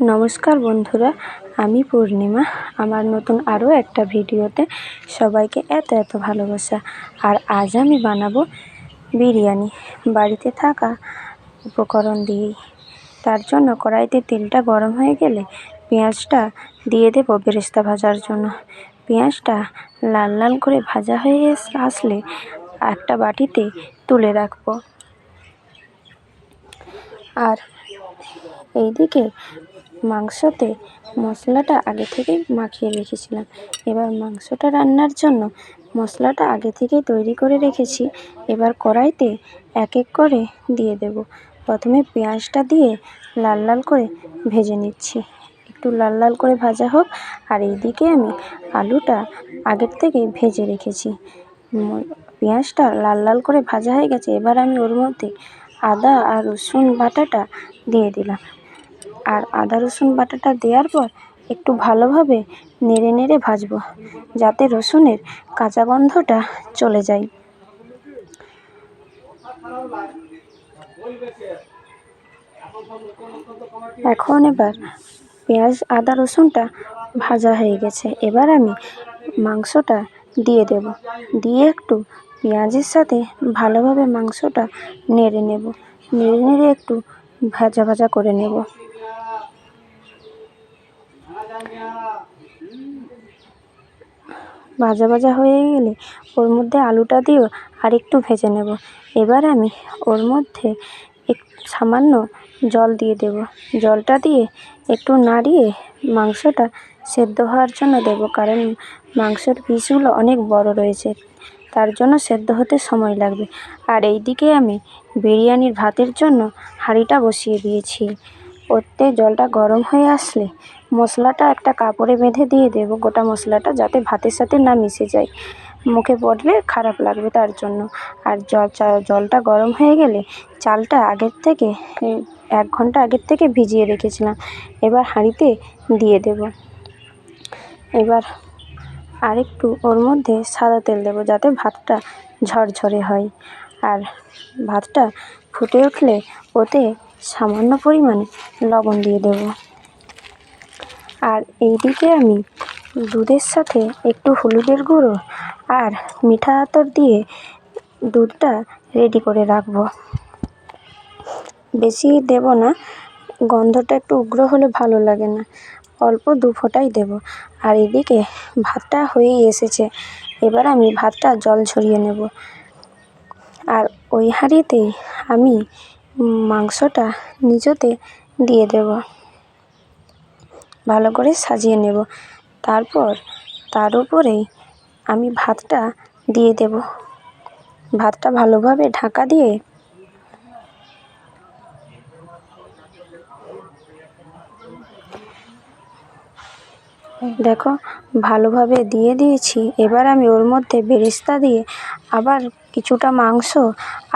নমস্কার বন্ধুরা, আমি পূর্ণিমা। আমার নতুন আরও একটা ভিডিওতে সবাইকে এত এত ভালোবাসা। আর আজ আমি বানাবো বিরিয়ানি। বাড়িতে থাকা উপকরণ দিয়েই। তার জন্য কড়াইতে তেলটা গরম হয়ে গেলে পেঁয়াজটা দিয়ে দেবো বেরেস্তা ভাজার জন্য। পেঁয়াজটা লাল লাল করে ভাজা হয়ে আসলে একটা বাটিতে তুলে রাখব। আর এইদিকে মাংসতে মশলাটা আগে থেকেই মাখিয়ে রেখেছিলাম। এবার মাংসটা রান্নার জন্য মশলাটা আগে থেকেই তৈরি করে রেখেছি। এবার কড়াইতে এক এক করে দিয়ে দেব। প্রথমে পেঁয়াজটা দিয়ে লাল লাল করে ভেজে নিচ্ছি। একটু লাল লাল করে ভাজা হোক, আর এইদিকে আমি আলুটা আগের থেকেই ভেজে রেখেছি। পেঁয়াজটা লাল লাল করে ভাজা হয়ে গেছে, এবার আমি ওর মধ্যে আদা আর রসুন বাটাটা দিয়ে দিলাম। আর আদা রসুন বাটাটা দেওয়ার পর একটু ভালোভাবে নেড়ে নেড়ে ভাজবো, যাতে রসুনের কাঁচা গন্ধটা চলে যায়। এখন এবার পেঁয়াজ, আদা, রসুনটা ভাজা হয়ে গেছে। এবার আমি মাংসটা দিয়ে দেব। দিয়ে একটু পেঁয়াজের সাথে ভালোভাবে মাংসটা নেড়ে নেব। নেড়ে নেড়ে একটু ভাজা ভাজা করে নেব। ভাজা ভাজা হয়ে গেলে ওর মধ্যে আলুটা দিয়েও আর একটু ভেজে নেব। এবার আমি ওর মধ্যে এক সামান্য জল দিয়ে দেব। জলটা দিয়ে একটু নাড়িয়ে মাংসটা সেদ্ধ হওয়ার জন্য দেবো, কারণ মাংসের পিসগুলো অনেক বড় রয়েছে, তার জন্য সেদ্ধ হতে সময় লাগবে। আর এইদিকে আমি বিরিয়ানির ভাতের জন্য হাঁড়িটা বসিয়ে দিয়েছি। ওতে জলটা গরম হয়ে আসলে মশলাটা একটা কাপড়ে বেঁধে দিয়ে দেবো গোটা মশলাটা যাতে ভাতের সাথে না মিশে যায়। মুখে পড়লে খারাপ লাগবে তার জন্য। আর জল জলটা গরম হয়ে গেলে চালটা আগের থেকে এক ঘণ্টা আগের থেকে ভিজিয়ে রেখেছিলাম। এবার হাঁড়িতে দিয়ে দেবো। এবার আরেকটু ওর মধ্যে সাদা তেল দেবো যাতে ভাতটা ঝরঝরে হয়। আর ভাতটা ফুটে উঠলে ওতে সামান্য পরিমাণে লবণ দিয়ে দেবো। আর এইদিকে আমি দুধের সাথে একটু হলুদের গুঁড়ো আর মিঠা আতর দিয়ে দুধটা রেডি করে রাখব। বেশি দেব না, গন্ধটা একটু উগ্র হলে ভালো লাগে না। অল্প দু ফোঁটাই দেবো। আর এদিকে ভাতটা হয়েই এসেছে। এবার আমি ভাতটা জল ঝরিয়ে নেব। আর ওই হাঁড়িতেই আমি মাংসটা নিচতে দিয়ে দেব। ভালো করে সাজিয়ে নেব। তারপর তার উপরেই আমি ভাতটা দিয়ে দেব। ভাতটা ভালোভাবে ঢাকা দিয়ে দেখো, ভালোভাবে দিয়ে দিয়েছি। এবার আমি ওর মধ্যে বেরেস্তা দিয়ে আবার কিছুটা মাংস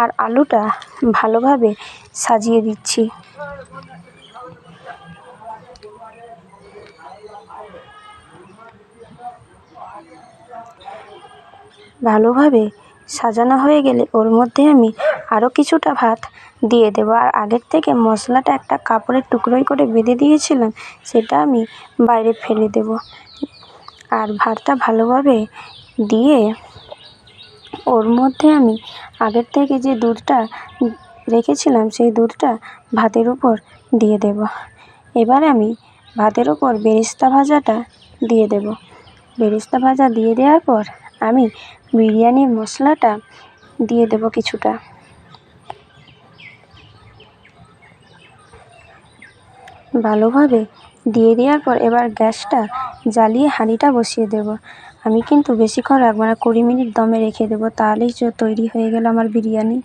আর আলুটা ভালোভাবে সাজিয়ে দিচ্ছি। ভালোভাবে সাজানো হয়ে গেলে ওর মধ্যে আমি আরও কিছুটা ভাত দিয়ে দেবো। আর আগের থেকে মশলাটা একটা কাপড়ের টুকরোয় করে বেঁধে দিয়েছিলাম, সেটা আমি বাইরে ফেলে দেব। আর ভাতটা ভালোভাবে দিয়ে ওর মধ্যে আমি আগের থেকে যে দুধটা রেখেছিলাম, সেই দুধটা ভাতের উপর দিয়ে দেব। এবার আমি ভাতের উপর বেরেস্তা ভাজাটা দিয়ে দেব। বেরেস্তা ভাজা দিয়ে দেওয়ার পর আমি বিরিয়ানির মশলাটা দিয়ে দেবো কিছুটা। ভালোভাবে দিয়ে দেওয়ার পর এবার গ্যাসটা জ্বালিয়ে হাঁড়িটা বসিয়ে দেব। আমি কিন্তু বেশিক্ষণ রাখব না, কুড়ি মিনিট দমে রেখে দেবো, তাহলেই তৈরি হয়ে গেল আমার বিরিয়ানি।